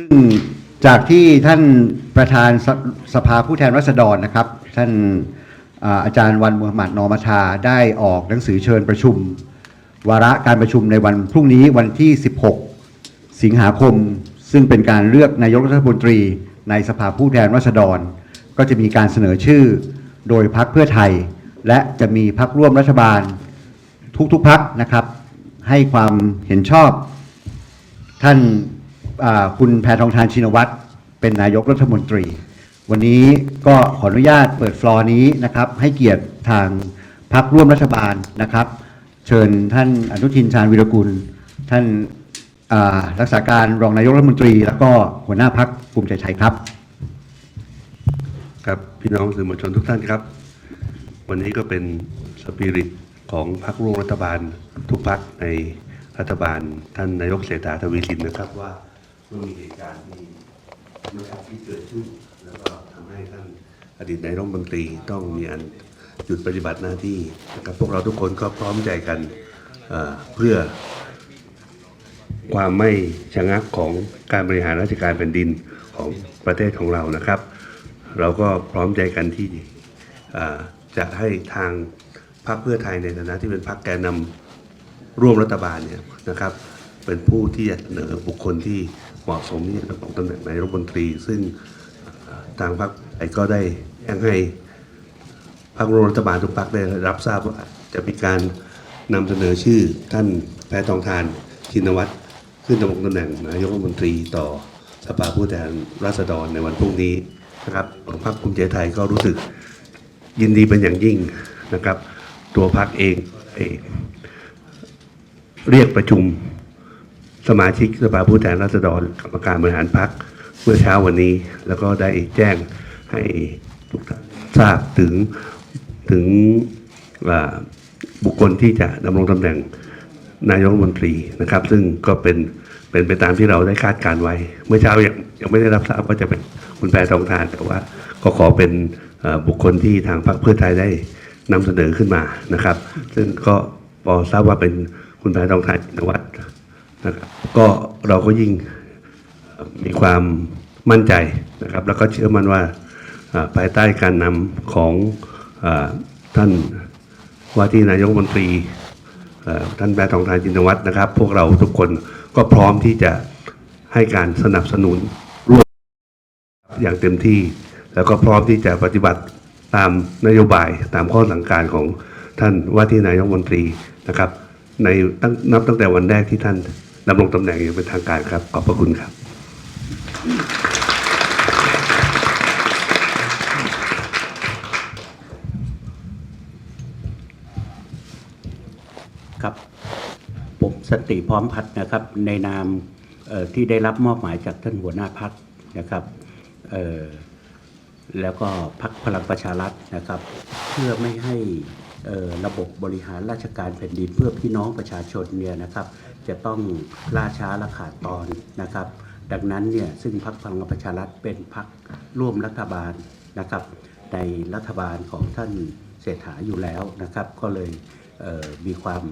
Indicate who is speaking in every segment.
Speaker 1: ซึ่งจากที่ท่านประธานสสภาผู้แทนราษฎรนะครับ ท่านอาอาจารย์วันมุฮัมมัดนอมัชาได้ออกหนังสือเชิญประชุม วาระการประชุมในวันพรุ่งนี้วันที่ 16 สิงหาคม ซึ่งเป็นการเลือกนายกรัฐมนตรีในสภาผู้แทนราษฎร ก็จะมีการเสนอชื่อโดยพักเพื่อไทย และจะมีพักร่วมรัฐบาลทุกๆพักนะครับ ให้ความเห็นชอบท่าน คุณแพทองทานชินวัตรเป็นนายกรัฐมนตรี วันนี้ก็ขออนุญาตเปิดฟลอร์นี้นะครับ ให้เกียรติทางพักร่วมรัฐบาลนะครับ เชิญท่านอนุทินชาญวิรกุล ท่านรักษาการรองนายกรัฐมนตรี แล้วก็หัวหน้าพักภูมิใจไทยครับ
Speaker 2: ครับพี่น้องสื่อมวลชนทุกท่านครับ วันนี้ก็เป็นสปิริตของพรรคร่วมรัฐบาลทุกพรรคในรัฐบาลท่านนายกเศรษฐาทวีสินนะครับว่า มื่อมีเหตุการณ์ที่ไม่คาที่เกิดขึ้น แล้วก็ทำให้ท่านอดีตนายรัฐมนตรีต้องมีอันหยุดปฏิบัติหน้าที่นะครับพวกเราทุกคนก็พร้อมใจกันเพื่อความไม่ชะงักของการบริหารราชการแผ่นดินของประเทศของเรานะครับ เราก็พร้อมใจกันที่จะให้ทางพรรคเพื่อไทยในฐานะที่เป็นพรรคแกนนำร่วมรัฐบาลเนี่ยนะครับ เป็นผู้ที่จะเสนอบุคคลที่ เหมาะสมที่จะดำรงตำแหน่งนายรัฐมนตรี ซึ่งทางพรรคไทยก็ได้แจ้งให้พรรครัฐบาลทุกพรรคได้รับทราบว่าจะมีการนำเสนอชื่อท่านแพทองทานชินวัตรขึ้นดำรงตำแหน่งนายกรัฐมนตรีต่อสภาผู้แทนราษฎรในวันพรุ่งนี้นะครับของพรรคภูมิใจไทยก็รู้สึกยินดีเป็นอย่างยิ่งนะครับ ตัวพรรคเองเองเรียกประชุม สมาชิกสภาผู้แทนราษฎรกรรมการบริหารพรรคเมื่อเช้าวันนี้ แล้วก็ได้แจ้งให้ทุกท่านทราบถึงถึงบุคคลที่จะดำรงตำแหน่งนายกรัฐมนตรีนะครับ ซึ่งก็เป็นเป็นไปตามที่เราได้คาดการไว้ เมื่อเช้ายังยังไม่ได้รับทราบว่าจะเป็นคุณแพทองทาน แต่ว่าก็ขอเป็นบุคคลที่ทางพรรคเพื่อไทยได้นำเสนอขึ้นมานะครับ ซึ่งก็พอทราบว่าเป็นคุณแพทองทานนวัตร นะครับก็เราก็ยิ่งมีความมั่นใจนะครับ แล้วก็เชื่อมั่นว่าภายใต้การนำของอท่านว่าที่นายกรัฐมนตรีท่านแบทองทานจินวัตรนะครับ พวกเราทุกคนก็พร้อมที่จะให้การสนับสนุนร่วมอย่างเต็มที่ แล้วก็พร้อมที่จะปฏิบัติตามนโยบายตามข้อสั่งการของท่านว่าที่นายกรัฐมนตรีนะครับ ในตั้งนับตั้งแต่วันแรกที่ท่าน ดำรงตำแหน่งอย่างเป็นทางการครับ ขอบพระคุณครับ
Speaker 3: ครับ ผมสนติพร้อมพัฒนะครับ ในนามที่ได้รับมอบหมายจากท่านหัวหน้าพักนะครับแล้วก็พักพลังประชารัฐนะครับ เพื่อไม่ให้ระบบบริหารราชการแผ่นดินเพื่อพี่น้องประชาชนเนี่ยนะครับ จะต้องล่าช้าและขาดตอนนะครับ ดังนั้นเนี่ยซึ่งพักพลังประชารัฐเป็นพักร่วมรัฐบาลนะครับ ในรัฐบาลของท่านเศรษฐาอยู่แล้วนะครับ ก็เลยเมีความ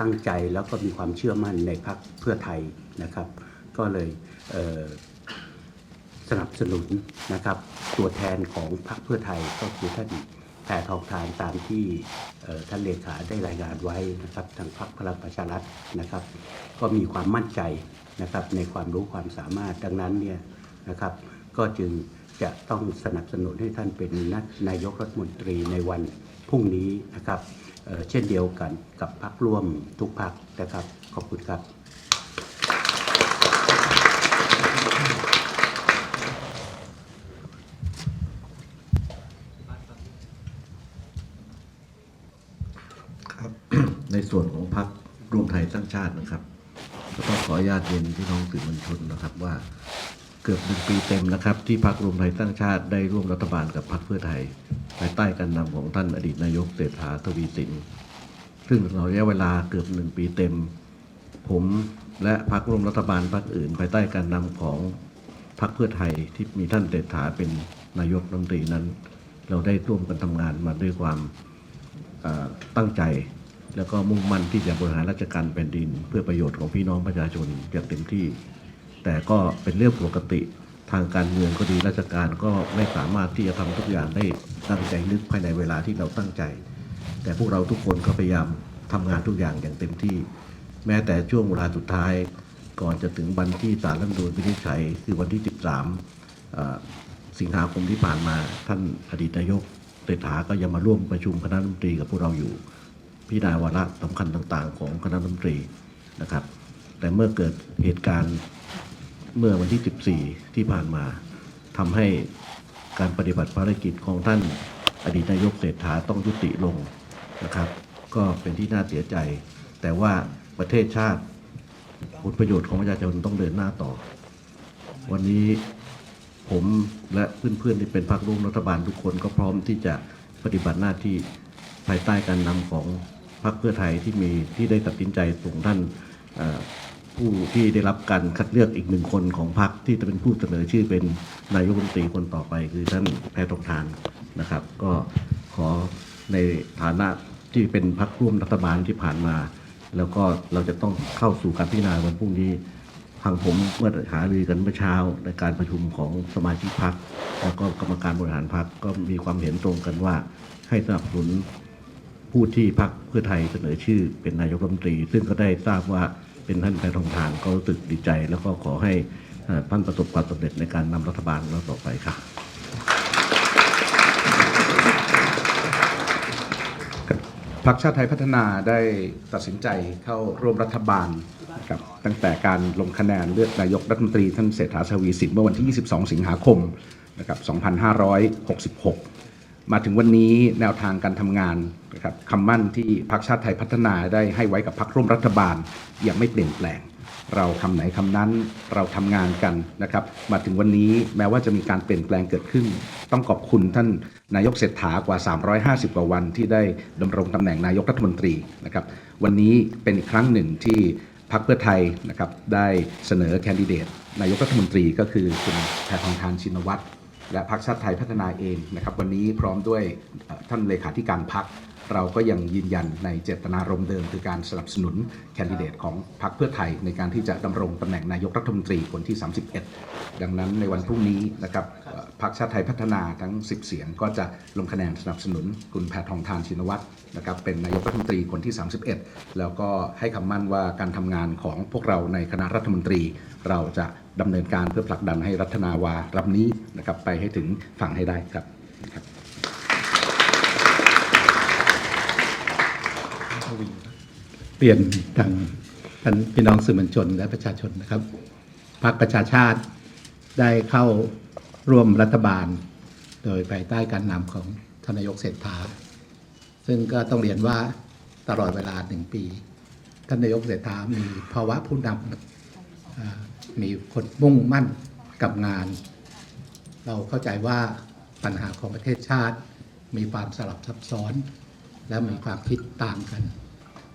Speaker 3: ตั้งใจแล้วก็มีความเชื่อมั่นในพักเพื่อไทยนะครับ ก็เลยเสนับสนุนนะครับตัวแทนของพรรคเพื่อไทยก็คือท่าน แพทองทานตามที่ท่านเลขาได้รายงานไว้นะครับทางพรรคพลังประชารัฐนะครับ ก็มีความมั่นใจนะครับในความรู้ความสามารถดังนั้นเนี่ยนะครับ ก็จึงจะต้องสนับสนุนให้ท่านเป็นนักนายกรัฐมนตรีในวันพรุ่งนี้นะครับเเช่นเดียวกันกับพรรคร่วมทุกพรรคนะครับ ขอบคุณครับ
Speaker 4: ในส่วนของพรรครวมไทยสร้าง ชาตินะครับก็ต้องขออนุญาตเรียนพี่น้องสื่อมวลชนนะครับว่าเกือบหนึ่งปีเต็มนะครับ ที่พรรครวมไทยสร้างชาติได้ร่วมรัฐบาลกับพรรคเพื่อไทย ภายใต้การนำของท่านอดีตนายกเศรษฐาทวีสิน ซึ่งตลอดระยะเวลาเกือบหนึ่งปีเต็ม ผมและพรรคร่วมรัฐบาลพรรคอื่น ภายใต้การนำของพรรคเพื่อไทยที่มีท่านเศรษฐาเป็นนายกรัฐมนตรีนั้น เราได้ร่วมกันทำงานมาด้วยความตั้งใจ แล้วก็มุ่งมั่นที่จะบริหารราชการแผ่นดิน เพื่อประโยชน์ของพี่น้องประชาชนอย่างเต็มที่ แต่ก็เป็นเรื่องปกติทางการเมืองก็ดีราชการก็ไม่สามารถที่จะทำทุกอย่างได้ตั้งใจนึกภายในเวลาที่เราตั้งใจ แต่พวกเราทุกคนก็พยายามทำงานทุกอย่างอย่างเต็มที่ แม้แต่ช่วงเวลาสุดท้าย ก่อนจะถึงวันที่ศาลรัฐธรรมนูญวินิจฉัย คือวันที่ 13 สิงหาคมที่ผ่านมาท่านอดีตนายกเศรษฐาก็ยังมาร่วมประชุมคณะรัฐมนตรีกับพวกเราอยู่ พิจารณาวาระสำคัญต่าง ๆ ของคณะรัฐมนตรีนะครับ แต่เมื่อเกิดเหตุการณ์เมื่อวันที่ 14 ที่ผ่านมาทำให้การปฏิบัติภารกิจของท่านอดีตนายกเศรษฐาต้องยุติลงนะครับ ก็เป็นที่น่าเสียใจ แต่ว่าประเทศชาติผลประโยชน์ของประชาชนต้องเดินหน้าต่อ วันนี้ผมและเพื่อนๆที่เป็นพรรคร่วมรัฐบาลทุกคนก็พร้อมที่จะปฏิบัติหน้าที่ภายใต้การนำของ พรรคเพื่อไทยที่มีที่ได้ตัดสินใจส่งท่านผู้ที่ได้รับการคัดเลือกอีกหนึ่งคนของพรรคที่จะเป็นผู้เสนอชื่อเป็นนายกรัฐมนตรีคนต่อไป คือท่านแพทองทานนะครับ ก็ขอในฐานะที่เป็นพรรคร่วมรัฐบาลที่ผ่านมา แล้วก็เราจะต้องเข้าสู่การพิจารณาวันพรุ่งนี้ทางผมเมื่อหารือกันเมื่อเช้าในการประชุมของสมาชิกพักแล้วก็กรรมการบริหารพักก็มีความเห็นตรงกันว่าให้สนับสนุน ผู้ที่พักเพื่อไทยเสนอชื่อเป็นนายกรัฐมนตรี ซึ่งก็ได้ทราบว่าเป็นท่านแพทองทานก็รู้สึกดีใจ แล้วก็ขอให้ท่านประสบความสำเร็จในการนำรัฐบาลเราต่อไปค่ะ
Speaker 5: พรรคชาติไทยพัฒนาได้ตัดสินใจเข้าร่วมรัฐบาลนะครับตั้งแต่การลงคะแนนเลือกนายกรัฐมนตรีท่านเศรษฐาทวีสินเมื่อวันที่ 22 สิงหาคมนะครับ2566 มาถึงวันนี้แนวทางการทำงานนะครับคำมั่นที่พรรคชาติไทยพัฒนาได้ให้ไว้กับพรรคร่วมรัฐบาลยังไม่เปลี่ยนแปลง เราคำไหนคำนั้นเราทำงานกันนะครับมาถึงวันนี้แม้ว่าจะมีการเปลี่ยนแปลงเกิดขึ้น ต้องขอบคุณท่านนายกเศรษฐากว่า 350 กว่าวันที่ได้ดำรงตำแหน่งนายกรัฐมนตรีนะครับวันนี้เป็นอีกครั้งหนึ่งที่พรรคเพื่อไทยนะครับได้เสนอแคนดิเดตนายกรัฐมนตรีก็คือคุณแพทองทานชินวัตร และพรรคชาติไทยพัฒนาเองนะครับวันนี้พร้อมด้วยท่านเลขาธิการพรรคเราก็ยังยืนยันในเจตนารมณ์เดิม คือการสนับสนุนแคนดิเดตของพรรคเพื่อไทย ในการที่จะดำรงตำแหน่งนายกรัฐมนตรีคนที่ 31 ดังนั้นในวันพรุ่งนี้นะครับพรรคชาติไทยพัฒนาทั้ง 10 เสียง ก็จะลงคะแนนสนับสนุนคุณแพทองทานชินวัตรนะครับเป็นนายกรัฐมนตรีคนที่ 31 แล้วก็ให้คำมั่นว่าการทำงานของพวกเราในคณะรัฐมนตรีเราจะ ดำเนินการเพื่อผลักดันให้รัฐนาวารับนี้นะครับไปให้ถึงฝั่งให้ได้ครับ
Speaker 6: เรียนทางท่านพี่น้องสื่อมวลชนและประชาชนนะครับพรรคประชาชาติได้เข้าร่วมรัฐบาล โดยภายใต้การนำของทนายกเศรษฐา ซึ่งก็ต้องเรียนว่าตลอดเวลาหนึ่งปี ท่านนายกเศรษฐามีภาวะผู้นำ มีคนมุ่งมั่นกับงาน เราเข้าใจว่าปัญหาของประเทศชาติ มีความสลับซับซ้อน และมีความคิดต่างกัน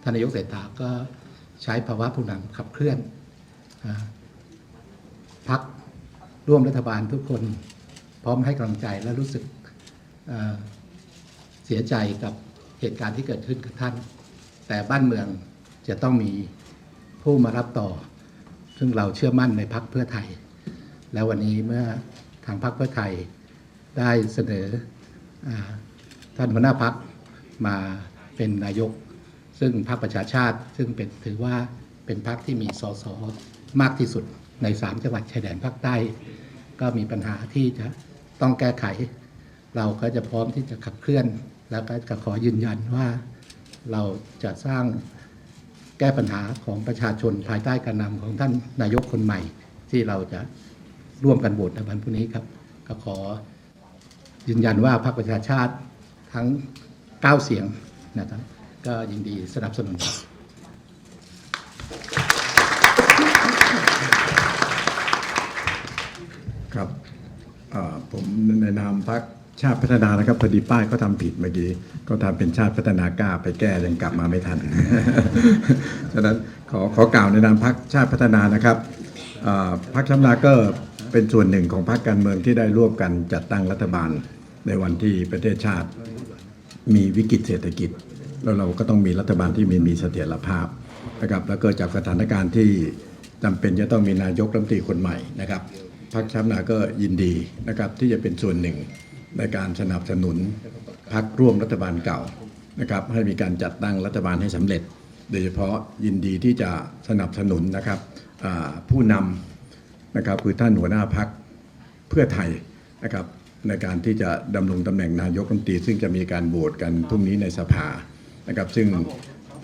Speaker 6: ท่านนายกเศรษฐาก็ใช้ภาวะผู้นำขับเคลื่อนอพักร่วมรัฐบาลทุกคนพร้อมให้กำลังใจและรู้สึกเสียใจกับเหตุการณ์ที่เกิดขึ้นกับท่าน แต่บ้านเมืองจะต้องมีผู้มารับต่อ ซึ่งเราเชื่อมั่นในพักเพื่อไทย แล้ววันนี้เมื่อทางพักเพื่อไทยได้เสนออท่านหัวหน้าพักมาเป็นนายก ซึ่งพรรคประชาชาติ ซึ่งเป็นถือว่าเป็นพรรคที่มีสสมากที่สุดในสามจังหวัดชายแดนภาคใต้ ก็มีปัญหาที่จะต้องแก้ไข เราก็จะพร้อมที่จะขับเคลื่อน แล้วก็ขอยืนยันว่าเราจะสร้าง แก้ปัญหาของประชาชนภายใต้การนำของท่านนายกคนใหม่ ที่เราจะร่วมกันโหวตในวันพรุ่งนี้ครับ ก็ขอยืนยันว่าพรรคประชาชาติทั้ง 9 เสียงนะครับ ก็ยินดีสนับสนุนครับ
Speaker 7: ครับผมในนามพัก ชาติพัฒนานะครับพอดีป้ายเขาทำผิดเมื่อกี้ก็ทำเป็นชาติพัฒนากล้าไปแก้ยังกลับมาไม่ทัน ฉะนั้นขอขอกล่าวในนามพักชาติพัฒนานะครับพักชำนาก็เป็นส่วนหนึ่งของพรรคการเมืองที่ได้ร่วมกันจัดตั้งรัฐบาลในวันที่ประเทศชาติมีวิกฤตเศรษฐกิจ แล้วเราก็ต้องมีรัฐบาลที่มีมีเสถียรภาพนะครับแล้วก็จากสถานการณ์ที่จำเป็นจะต้องมีนายกรัฐมนตรีคนใหม่นะครับพรรคชานาก็ยินดีนะครับที่จะเป็นส่วนหนึ่ง ในการสนับสนุนพรรคร่วมรัฐบาลเก่านะครับให้มีการจัดตั้งรัฐบาลให้สำเร็จ โดยเฉพาะยินดีที่จะสนับสนุนนะครับผู้นำนะครับคือท่านหัวหน้าพักเพื่อไทยนะครับในการที่จะดำรงตำแหน่งนายกรัฐมนตรี ซึ่งจะมีการโหวตกันพรุ่งนี้ในสภานะครับซึ่ง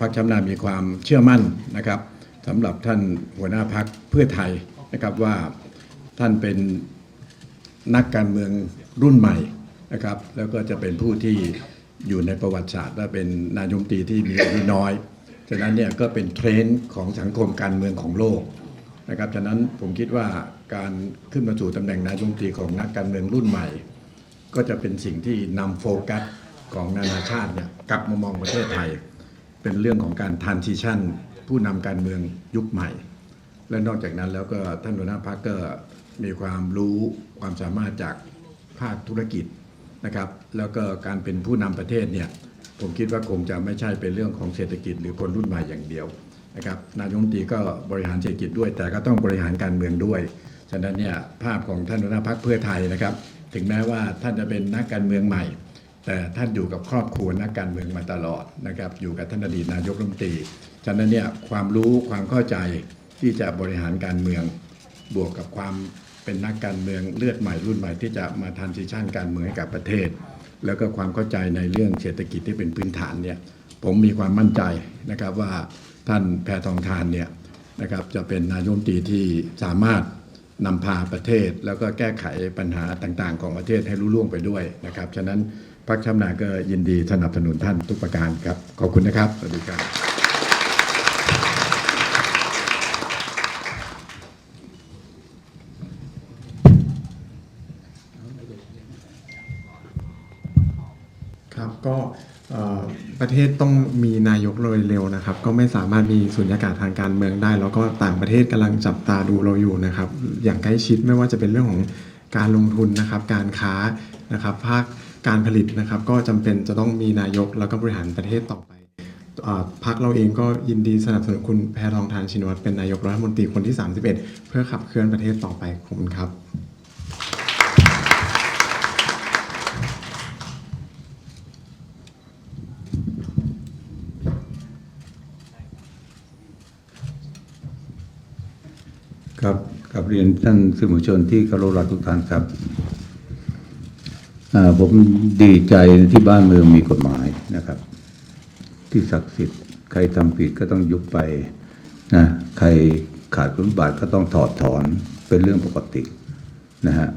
Speaker 7: พรรคชานามีความเชื่อมั่นนะครับสำหรับท่านหัวหน้าพักเพื่อไทยนะครับว่าท่านเป็นนักการเมือง รุ่นใหม่นะครับ แล้วก็จะเป็นผู้ที่อยู่ในประวัติศาสตร์และเป็นนายมนตรีที่มีอายุน้อย ฉะนั้นเนี่ยก็เป็นเทรนด์ของสังคมการเมืองของโลกนะครับ ฉะนั้นผมคิดว่าการขึ้นมาสู่ตำแหน่งนายมนตรีของนักการเมืองรุ่นใหม่ ก็จะเป็นสิ่งที่นำโฟกัสของนานาชาติเนี่ยกลับมามองประเทศไทย เป็นเรื่องของการทานซิชันผู้นำการเมืองยุคใหม่ และนอกจากนั้นแล้วก็ท่านหัวหน้าพักก็มีความรู้ความสามารถจาก ภาคธุรกิจนะครับ แล้วก็การเป็นผู้นำประเทศเนี่ยผมคิดว่าคงจะไม่ใช่เป็นเรื่องของเศรษฐกิจหรือคนรุ่นใหม่อย่างเดียวนะครับนายกรัฐมนตรีก็บริหารเศรษฐกิจด้วย แต่ก็ต้องบริหารการเมืองด้วย ฉะนั้นเนี่ยภาพของท่านหัวหน้าพักเพื่อไทยนะครับ ถึงแม้ว่าท่านจะเป็นนักการเมืองใหม่ แต่ท่านอยู่กับครอบครัวนักการเมืองมาตลอดนะครับ อยู่กับท่านอดีตนายกรัฐมนตรี ฉะนั้นเนี่ยความรู้ความเข้าใจที่จะบริหารการเมืองบวกกับความ เป็นนักการเมืองเลือดใหม่รุ่นใหม่ที่จะมาทันซิชันการเมืองให้กับประเทศ แล้วก็ความเข้าใจในเรื่องเศรษฐกิจที่เป็นพื้นฐานเนี่ยผมมีความมั่นใจนะครับว่าท่านแพทองทานเนี่ยนะครับจะเป็นนายกรัฐมตรีที่สามารถนำพาประเทศ แล้วก็แก้ไขปัญหาต่างๆ ของประเทศให้รุ่ล่วงไปด้วยนะครับฉะนั้นพรรคชาติพัฒนาก็ยินดีสนับสนุนท่านทุกประการครับขอบคุณนะครับสวัสดีครับ
Speaker 8: ก็เอ่อประ เทศต้องมีนายกโดยเร็วนะครับ ก็ไม่สามารถมีสุญญากาศทางการเมืองได้ แล้วก็ต่างประเทศกำลังจับตาดูเราอยู่นะครับ อย่างใกล้ชิดไม่ว่าจะเป็นเรื่องของการลงทุนนะครับ การค้านะครับภาคการผลิตนะครับ ก็จำเป็นจะต้องมีนายกแล้วก็บริหารประเทศต่อไปอพักเราเองก็ยินดีสนับสนุนคุณแพทองทานชินวัตรเป็นนายกรัฐมนตรีคนที่ 31 เพื่อขับเคลื่อนประเทศต่อไปขอบคุณครับ
Speaker 9: ครับกับเรียนท่านสื่อมวลชนที่เคารพรักทุกท่านครับผมดีใจที่บ้านเมืองมีกฎหมายนะครับ ที่ศักดิ์สิทธิ์ใครทำผิดก็ต้องยุบไปนะใครขาดคุณบัติก็ต้องถอดถอนเป็นเรื่องปกตินะฮะ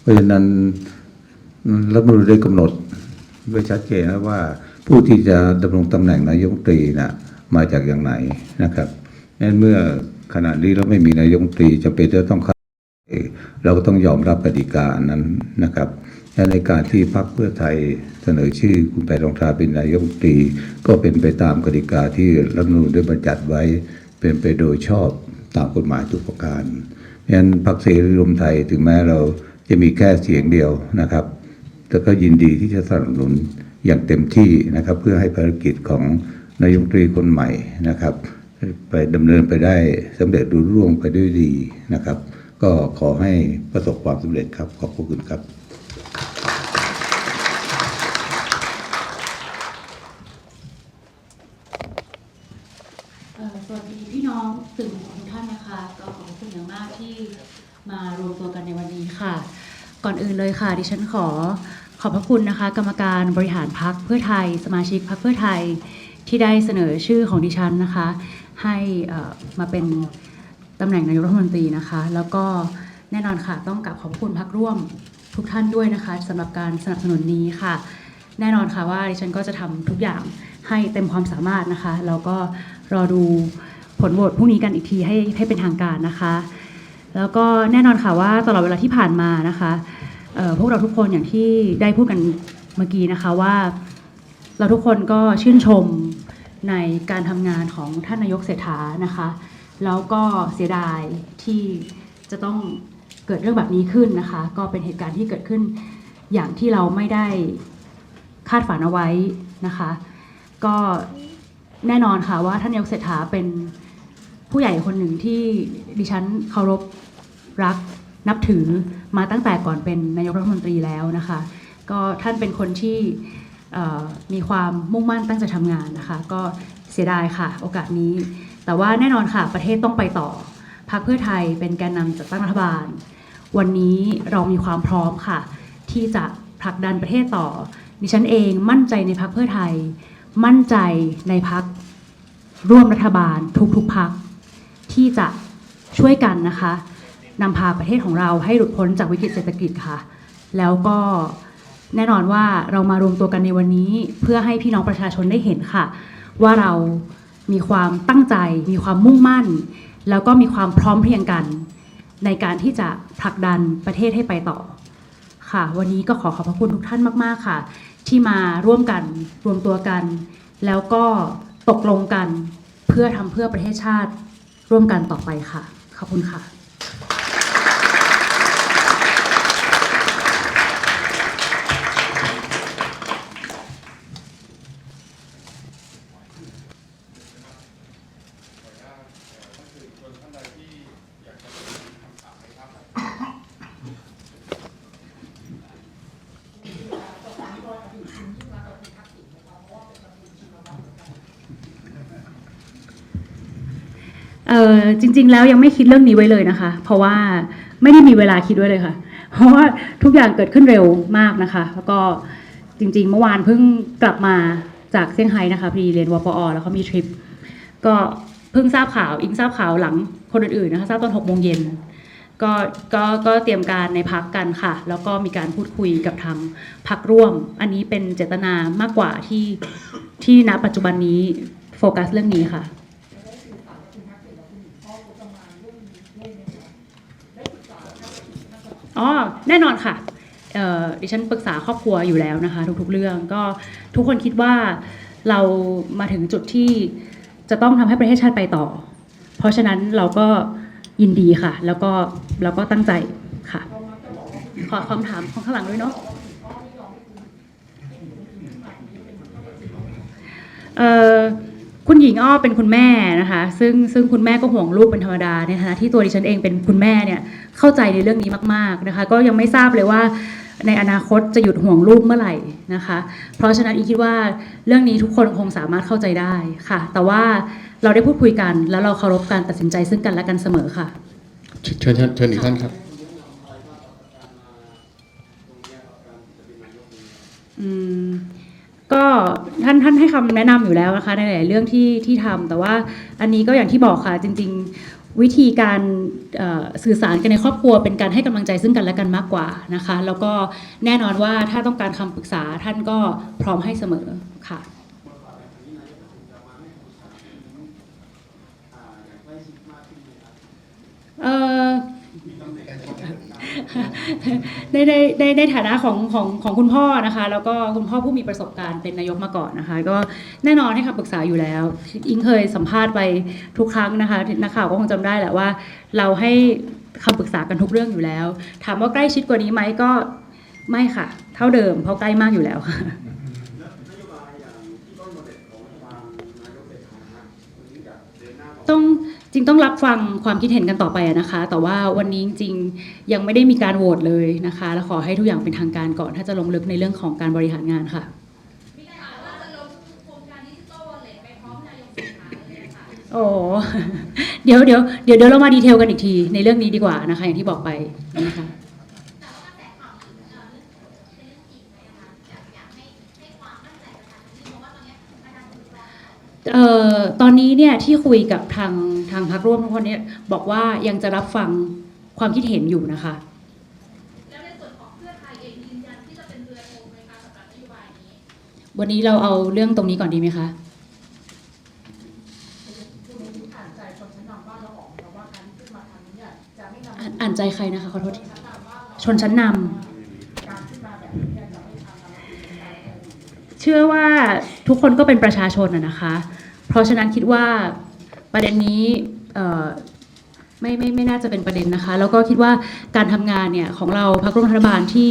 Speaker 9: เพราะฉะนั้นรัฐมนูญได้กำหนดไว้ชัดเจนนะว่าผู้ที่จะดำรงตำแหน่งนายกรัฐมนตรีนะมาจากอย่างไหนนะครับงั้นเมื่อ ขณะนี้เราไม่มีนายกรัฐมตรีจำเป็นจะต้องเเราก็ต้องยอมรับกติกานั้นนะครับและในการที่พรรคเพื่อไทยเสนอชื่อคุณแพทองทาเป็นนายกตรี ก็เป็นไปตามกติกาที่รัฐมนูญได้บัญญัติไว้ เป็นไปโดยชอบตามกฎหมายทุกประการเพราะฉะนั้นพรรคเสรีรวมไทยถึงแม้เราจะมีแค่เสียงเดียวนะครับ แต่ก็ยินดีที่จะสนับสนุนอย่างเต็มที่นะครับ เพื่อให้ภารกิจของนายกตรีคนใหม่นะครับ ไปดำเนินไปได้สำเร็จรุ่ร่วงไปด้วยดีนะครับ ก็ขอให้ประสบความสำเร็จครับขอบพระคุณครับ
Speaker 10: สวัสดีพี่น้องสื่อมวลชนทุกท่านนะคะก็ขอบคุณอย่างมากที่มารวมตัวกันในวันนี้ค่ะ ก่อนอื่นเลยค่ะ ดิฉันขอขอบพระคุณนะคะ กรรมการบริหารพักเพื่อไทย สมาชิกพักเพื่อไทย ที่ได้เสนอชื่อของดิฉันนะคะ ให้มาเป็นตำแหน่งนายกรัฐมนตรีนะคะ แล้วก็แน่นอนค่ะต้องกราบขอบคุณพักร่วมทุกท่านด้วยนะคะสำหรับการสนับสนุนนี้ค่ะ แน่นอนค่ะว่าดิฉันก็จะทำทุกอย่างให้เต็มความสามารถนะคะแล้วก็รอดูผลโหวตพรุ่งนี้กันอีกทีให้ให้เป็นทางการนะคะ แล้วก็แน่นอนค่ะว่าตลอดเวลาที่ผ่านมานะคะพวกเราทุกคนอย่างที่ได้พูดกันเมื่อกี้นะคะว่า เราทุกคนก็ชื่นชม ในการทำงานของท่านนายกเศรษฐานะคะ แล้วก็เสียดายที่จะต้องเกิดเรื่องแบบนี้ขึ้นนะคะ ก็เป็นเหตุการณ์ที่เกิดขึ้นอย่างที่เราไม่ได้คาดฝันเอาไว้นะคะ ก็แน่นอนค่ะว่าท่านนายกเศรษฐาเป็นผู้ใหญ่คนหนึ่งที่ดิฉันเคารพรักนับถือมาตั้งแต่ก่อนเป็นนายกรัฐมนตรีแล้วนะคะ ก็ท่านเป็นคนที่ มีความมุ่งมั่นตั้งใจทำงานนะคะ ก็เสียดายค่ะ โอกาสนี้ แต่ว่าแน่นอนค่ะ ประเทศต้องไปต่อพรรคเพื่อไทยเป็นแกนนำจัดตั้งรัฐบาล วันนี้เรามีความพร้อมค่ะ ที่จะผลักดันประเทศต่อ ดิฉันเองมั่นใจในพรรคเพื่อไทย มั่นใจในพรรคร่วมรัฐบาลทุกๆพรรคที่จะช่วยกันนะคะนำพาประเทศของเราให้หลุดพ้นจากวิกฤตเศรษฐกิจค่ะ แล้วก็ แน่นอนว่าเรามารวมตัวกันในวันนี้ เพื่อให้พี่น้องประชาชนได้เห็นค่ะ ว่าเรามีความตั้งใจ มีความมุ่งมั่น แล้วก็มีความพร้อมเพรียงกัน ในการที่จะผลักดันประเทศให้ไปต่อค่ะ วันนี้ก็ขอขอบพระคุณทุกท่านมาก ๆ ค่ะ ที่มาร่วมกันรวมตัวกัน แล้วก็ตกลงกันเพื่อทำเพื่อประเทศชาติร่วมกันต่อไปค่ะ ขอบคุณค่ะ เออจ ริง ๆ แล้วยังไม่คิดเรื่องนี้ไว้เลยนะคะ เพราะว่าไม่ได้มีเวลาคิดไว้เลยค่ะ เพราะว่าทุกอย่างเกิดขึ้นเร็วมากนะคะ แล้วก็จริง ๆ เมื่อวานเพิ่งกลับมาจากเซี่ยงไฮ้นะคะพอดีเรียนวปอ แล้วก็มีทริป ก็เพิ่งทราบข่าวอิงทราบข่าวหลังคนอื่นๆนะคะทราบตอนหกโมงเย็นก็ก็ก็เตรียมการในพักกันค่ะ แล้วก็มีการพูดคุยกับทางพักร่วม อันนี้เป็นเจตนามากกว่าที่ที่ณปัจจุบันนี้โฟกัสเรื่องนี้ค่ะ อ๋อแน่นอนค่ะดิฉันปรึกษาครอบครัวอยู่แล้วนะคะ ทุกๆเรื่องก็ทุกคนคิดว่าเรามาถึงจุดที่จะต้องทำให้ประเทศชาติไปต่อ เพราะฉะนั้นเราก็ยินดีค่ะ แล้วก็แล้วก็ตั้งใจค่ะ ขอคำถามของข้างหลังด้วยเนาะเอ่อ คุณหญิงอ้อเป็นคุณแม่นะคะ ซึ่งซึ่งคุณแม่ก็ห่วงลูกเป็นธรรมดาในฐานะที่ตัวดิฉันเองเป็นคุณแม่เนี่ยเข้าใจในเรื่องนี้มากๆนะคะ ก็ยังไม่ทราบเลยว่าในอนาคตจะหยุดห่วงลูกเมื่อไหร่นะคะ เพราะฉะนั้นอีคิดว่าเรื่องนี้ทุกคนคงสามารถเข้าใจได้ค่ะ แต่ว่าเราได้พูดคุยกัน แล้วเราเคารพการตัดสินใจซึ่งกันและกันเสมอค่ะ
Speaker 11: เชิญเชิญเชิญอีกท่านครับ
Speaker 10: อืม ก็ท่านท่านให้คำแนะนำอยู่แล้วนะคะในหลายเรื่องที่ที่ทำแต่ว่าอันนี้ก็อย่างที่บอกค่ะจริง ๆ วิธีการสื่อสารกันในครอบครัว เป็นการให้กำลังใจซึ่งกันและกันมากกว่านะคะ แล้วก็แน่นอนว่าถ้าต้องการคำปรึกษาท่านก็พร้อมให้เสมอค่ะเอ่อ ในในในในฐานะของของของคุณพ่อนะคะ แล้วก็คุณพ่อผู้มีประสบการณ์เป็นนายกมาก่อนนะคะ ก็แน่นอนให้คำปรึกษาอยู่แล้ว อิงเคยสัมภาษณ์ไปทุกครั้งนะคะนักข่าวก็คงจำได้แหละว่า เราให้คำปรึกษากันทุกเรื่องอยู่แล้ว ถามว่าใกล้ชิดกว่านี้ไหมก็ไม่ค่ะ เท่าเดิมเพราะใกล้มากอยู่แล้วค่ะต้อง จริงต้องรับฟังความคิดเห็นกันต่อไปอะนะคะ แต่ว่าวันนี้จริงๆยังไม่ได้มีการโหวตเลยนะคะ และขอให้ทุกอย่างเป็นทางการก่อน ถ้าจะลงลึกในเรื่องของการบริหารงานค่ะ โอ้เดี๋ยวเดี๋ยวเดี๋ยวเดี๋ยวเรามาดีเทลกันอีกทีในเรื่องนี้ดีกว่านะคะ อย่างที่บอกไปนะคะ เอ่อตอนนี้เนี่ยที่คุยกับทางทางพักร่วมทุกคนเนี่ยบอกว่ายังจะรับฟังความคิดเห็นอยู่นะคะวันนี้เราเอาเรื่องตรงนี้ก่อนดีไหมคะอ่านอ่านใจใครนะคะขอโทษทีชนชั้นนำ ชื่อว่าทุกคนก็เป็นประชาชนนะคะ เพราะฉะนั้นคิดว่าประเด็นนี้เอ่ไม่ไม่ไม่น่าจะเป็นประเด็นนะคะ แล้วก็คิดว่าการทำงานเนี่ยของเราพรรคร่วมรัฐบาลที่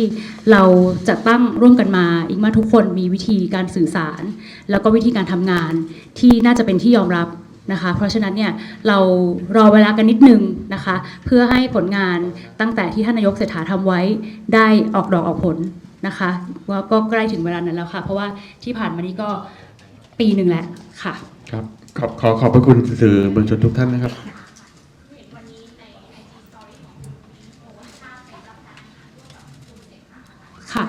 Speaker 10: เราจัดตั้งร่วมกันมา อีกมาทุกคนมีวิธีการสื่อสาร แล้วก็วิธีการทำงานที่น่าจะเป็นที่ยอมรับนะคะ เพราะฉะนั้นเนี่ยเรารอเวลากันนิดนึงนะคะ เพื่อให้ผลงานตั้งแต่ที่ท่านนายกเศรษฐาทำไว้ได้ออกดอกออกผล นะคะว่าก็ใกล้ถึงเวลานั้นแล้วค่ะ เพราะว่าที่ผ่านมานี้ก็ปีหนึ่งแล้วค่ะ
Speaker 11: ครับขอขอขอบพระคุณสื่อมวลชนทุกท่านนะครับ
Speaker 10: ค่ะ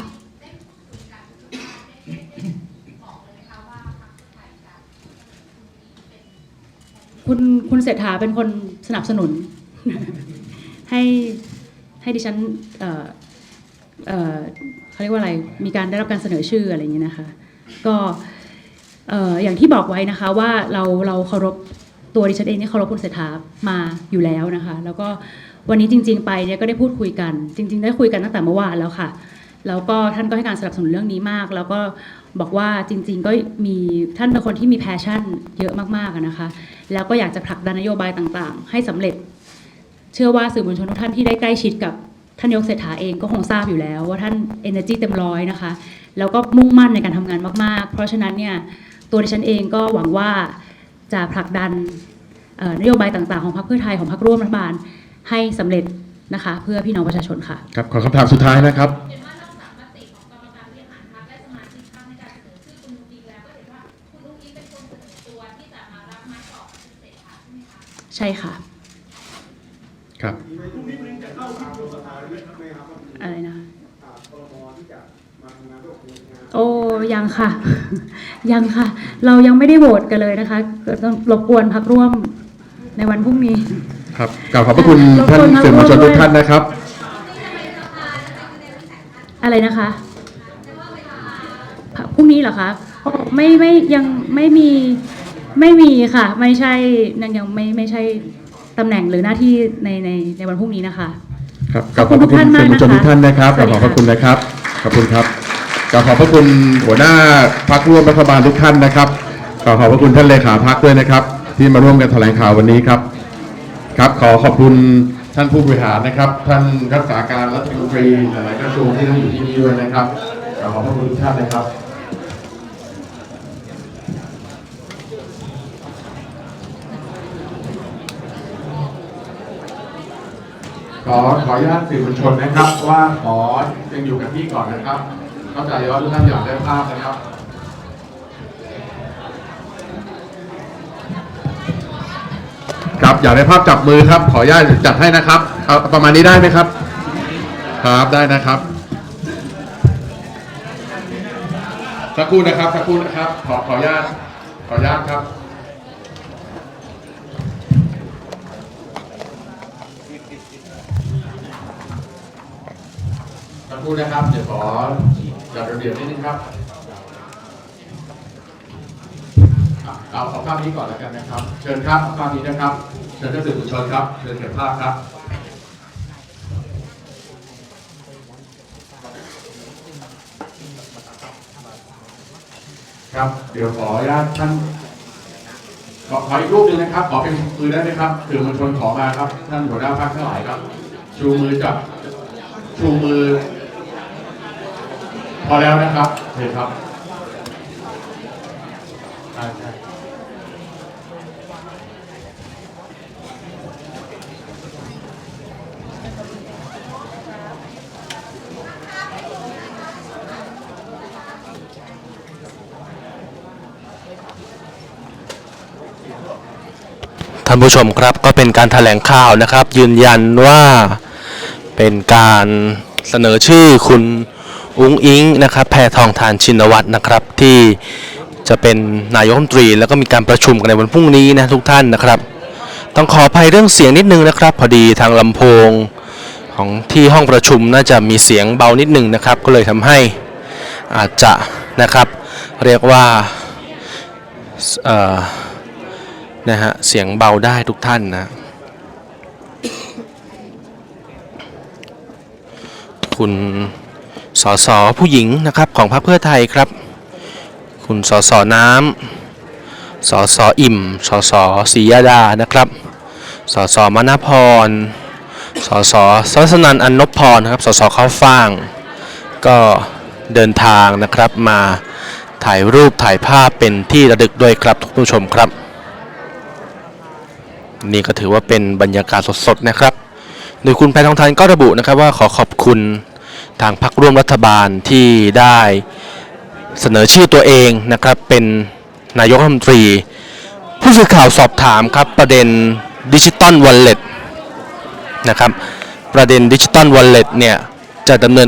Speaker 10: คุณคุณเศรษฐาเป็นคนสนับสนุน ให้ให้ดิฉันเอ่อเอ่อ เขาเรียกว่าอะไรมีการได้รับการเสนอชื่ออะไรอย่างนี้นะคะ ก็เอ่อย่างที่บอกไว้นะคะว่าเราเราเคารพตัวดิฉันเองเนี่ยเคารพคุณเศรษฐามาอยู่แล้วนะคะ แล้วก็วันนี้จริง ๆ ไปเนี่ยก็ได้พูดคุยกัน จริง ๆ ได้คุยกันตั้งแต่เมื่อวานแล้วค่ะแล้วก็ท่านก็ให้การสนับสนุนเรื่องนี้มาก แล้วก็บอกว่าจริง ๆ ก็มีท่านเป็นคนที่มีแพชชั่นเยอะมากๆนะคะ แล้วก็อยากจะผลักดันนโยบายต่างๆ ให้สำเร็จ เชื่อว่าสื่อมวลชนทุกท่านที่ได้ใกล้ชิดกับ ท่านนายกเศรษฐาเองก็คงทราบอยู่แล้ว ว่าท่าน energy เต็มร้อยนะคะ แล้วก็มุ่งมั่นในการทำงานมาก ๆ เพราะฉะนั้นเนี่ยตัวดิฉันเองก็หวังว่าจะผลักดันเอ่อนโยบายต่าง ๆ ของพรรคเพื่อไทยของพรรคร่วมรัฐบาลให้สำเร็จนะคะ เพื่อพี่น้องประชาชนค่ะ
Speaker 11: ครับขอคำถามสุดท้ายนะครับ
Speaker 10: ใช่ค่ะ
Speaker 11: ครับ
Speaker 10: อะไรนะ โอ้ยัง ค่ะ ยังค่ะ เรายังไม่ได้โหวตกันเลยนะคะก็ต้องรบกวนพักร่วมในวันพรุ่งนี้
Speaker 11: ครับกล่าวขอบพระคุณ
Speaker 10: รบก
Speaker 11: ท่าน
Speaker 10: วนมา
Speaker 11: สื่อมวลชน
Speaker 10: ร่วมด้วย
Speaker 11: ทุกท่านนะครับ
Speaker 10: อะไรนะคะพรุ่งนี้เหรอคะโอ้ไม่ไม่ยังไม่มีไม่มีค่ะ ไม่ใช่ยังยังไม่ไม่ใช่ตำแหน่งหรือหน้าที่ในในในวันพรุ่งนี้นะคะ
Speaker 11: ครับ
Speaker 10: ขอบคุณทุกท่านมาก
Speaker 11: สื่อมวลชน
Speaker 10: นะคะ
Speaker 11: ทุกท่านนะครับ
Speaker 10: สวัสดี
Speaker 11: ขอบพระ
Speaker 10: ค่ะ
Speaker 11: คุณนะครับ ขอบคุณครับ กล่าวขอบพระคุณหัวหน้าพักร่วมรัฐบาลทุกท่านนะครับกล่าวขอบพระคุณท่านเลขาพักด้วยนะครับ ที่มาร่วมกันแถลงข่าววันนี้ครับ ครับขอขอบคุณท่านผู้บริหารนะครับ ท่านรักษาการรัฐมนตรีหลายๆกระทรวงที่นั่งอยู่ที่นี่ด้วยนะครับกล่าวขอบพระคุณทุกท่านนะครับขอขออนุญาตสื่อมวลชนนะครับว่าขอยังอยู่กับที่ก่อนนะครับ เข้าใจว่าทุกท่านอยากได้ภาพนะครับ ครับอยากได้ภาพจับมือครับ ขออนุญาตจัดให้นะครับเอาประมาณนี้ได้ไหมครับ ครับได้นะครับสักครู่นะครับสักครู่นะครับ ขอขออนุญาตขออนุญาตครับสักครู่นะครับเดี๋ยวขอ จัดระเบียบนิดนึงครับเอาเอาภาพนี้ก่อนแล้วกันนะครับ เชิญครับเอาภาพนี้นะครับ เชิญท่านสื่อมวลชนครับ เชิญเก็บภาพครับครับเดี๋ยวขออนุญาตท่านขอขออีกรูปหนึ่งนะครับ ขอเป็นมือได้ไหมครับสื่อมวลชนขอมาครับ ท่านหัวหน้าภาคทั้งหลายครับ ชูมือจับชูมือ พอแล้วนะครับเห็นครับใช่ใช่
Speaker 12: ท่านผู้ชมครับก็เป็นการถแถลงข่าวนะครับ ยืนยันว่าเป็นการเสนอชื่อคุณ อุ้งอิงนะครับแพทองทานชินวัตรนะครับที่จะเป็นนายกรัฐมนตรี แล้วก็มีการประชุมกันในวันพรุ่งนี้นะทุกท่านนะครับ ต้องขออภัยเรื่องเสียงนิดนึงนะครับ พอดีทางลำโพงของที่ห้องประชุมน่าจะมีเสียงเบานิดนึงนะครับ ก็เลยทำให้อาจจะนะครับ เรียกว่าเอ่อนะฮะเสียงเบาได้ทุกท่านนะคุณ สสผู้หญิงนะครับของพรรคเพื่อไทยครับ คุณสสน้ำสสอิ่มสสศรียดานะครับสสมณพรสสสัสนันอันนพพรนะครับสสเข้าฟ่าง ก็เดินทางนะครับมาถ่ายรูปถ่ายภาพเป็นที่ระลึกด้วยครับทุกผู้ชมครับ นี่ก็ถือว่าเป็นบรรยากาศสดๆนะครับ โดยคุณแพทองทานก็ระบุนะครับว่าขอขอบคุณ ทางพรรคร่วมรัฐบาลที่ได้เสนอชื่อตัวเองนะครับเป็นนายกรัฐมนตรี ผู้สื่อข่าวสอบถามครับประเด็นดิจิตอลวอลเล็ตนะครับประเด็นดิจิตอลวอลเล็ตเนี่ยจะดำเนิน